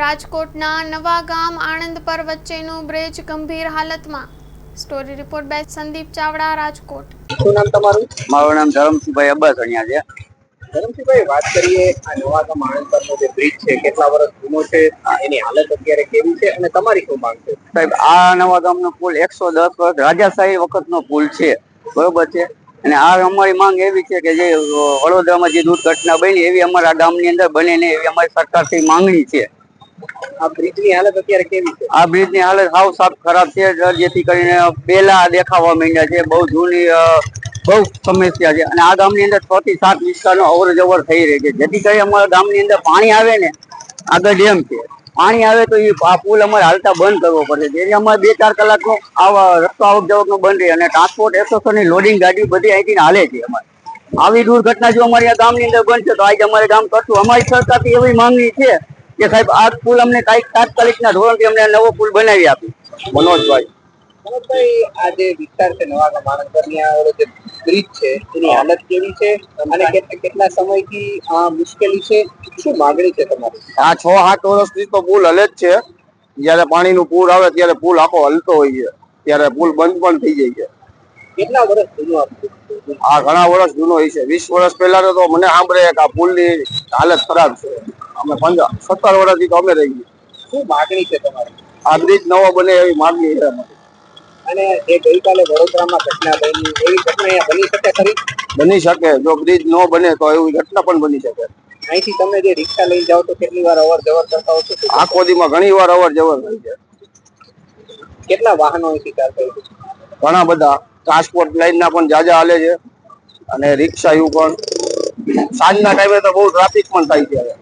રાજકોટના નવા ગામ આણંદ પર વચ્ચેનું બ્રિજ ગંભીર હાલતમાં. Story report by Sandeep Chavda Rajkot. શું નામ તમારું? મારું નામ ધરમસિંહભાઈ અબ્બાસ અહીંયા છે. ધરમસિંહભાઈ વાત કરીએ આ નવા ગામ આણંદ પરનો જે બ્રિજ છે કેટલા વર્ષ જૂનો છે એની હાલત અત્યારે કેવી છે અને તમારી શું માંગ છે? સાહેબ આ નવા ગામનો પુલ એકસો દસ વર્ષ રાજાશાહી વખતનો પુલ છે બરોબર છે? અને આ અમારી માંગ એવી છે કે જે વડોદરામાં જે દુર્ઘટના બની એવી અમારા ગામની અંદર બને ને એવી અમારી સરકારથી માંગણી છે. આ બ્રિજની હાલત હાલત સાવ સાફ ખરાબ છે. જેથી કરીને બેલા દેખાવા માંડ્યા છે. બહુ જૂની બહુ સમસ્યા છે. અને આ ગામની અંદર છ થી સાત વિસ્તારનો અવર જવર થઈ રહી છે. જેથી કરી અમારા ગામની અંદર પાણી આવે ને, આગળ ડેમ છે. પાણી આવે તો એ આ પુલ અમારે હાલતા બંધ કરવો પડે જેથી અમારે બે ચાર કલાકનો આવા રસ્તો આવક જાવકનો બંધ રહે. અને ટ્રાન્સપોર્ટ એસોસિએશનની લોડિંગ ગાડી બધી અહીંથી હાલે છે અમારે. આવી દુર્ઘટના જો અમારી આ ગામની અંદર બનશે તો આજે અમારે ગામ કરશું અમારી સરકારથી એવી માંગણી છે કે સાહેબ આ પુલ અમને કાંઈક તાત્કાલિકના ધોરણથી અમને નવો પુલ બનાવી આપી. મનોજભાઈ. મનોજભાઈ આ જે વિસ્તાર છે નવા આણંદ આ જે બ્રિજ છે એની હાલત કેવી છે અને કેટલા કેટલા સમયથી આ મુશ્કેલી છે? શું માંગણી છે તમારી? આ છ સાત વર્ષથી તો પુલ હલે જ છે. જ્યારે પાણીનું પૂર આવે ત્યારે પુલ આખો હલતો હોય છે. ત્યારે પુલ બંધ પણ થઈ જાય છે. કેટલા વર્ષ જૂનો આ આ ઘણા વર્ષ જૂનો હોય છે. વીસ વર્ષ પહેલા તો મને સાંભળે કે આ પુલની હાલત ખરાબ છે. અમે પંદર સત્તર વર્ષથી તો અમે રહી ગયા. શું માગણી છે તમારી? આ બ્રિજ નવો બને એવી માગણી છે અમારી. અને જે ગઈકાલે વડોદરામાં ઘટના બની એવી ઘટના અહીંયા બની શકે ખરી? બની શકે. જો બ્રિજ ન બને તો એવી ઘટના પણ બની શકે. અહીંથી તમે જે રિક્ષા લઈ જાઓ તો કેટલી વાર અવર જવર કરતા હો છો? આખો દીમાં ઘણી વાર અવર જવર થાય છે. કેટલા વાહનો અહીંથી ચાલતા હોય ઘણા બધા. ટ્રાન્સપોર્ટ લાઈનના પણ જાજા હાલે છે. અને રિક્ષા એવું પણ. સાંજના ટાઈમે તો બહુ ટ્રાફિક પણ થાય છે.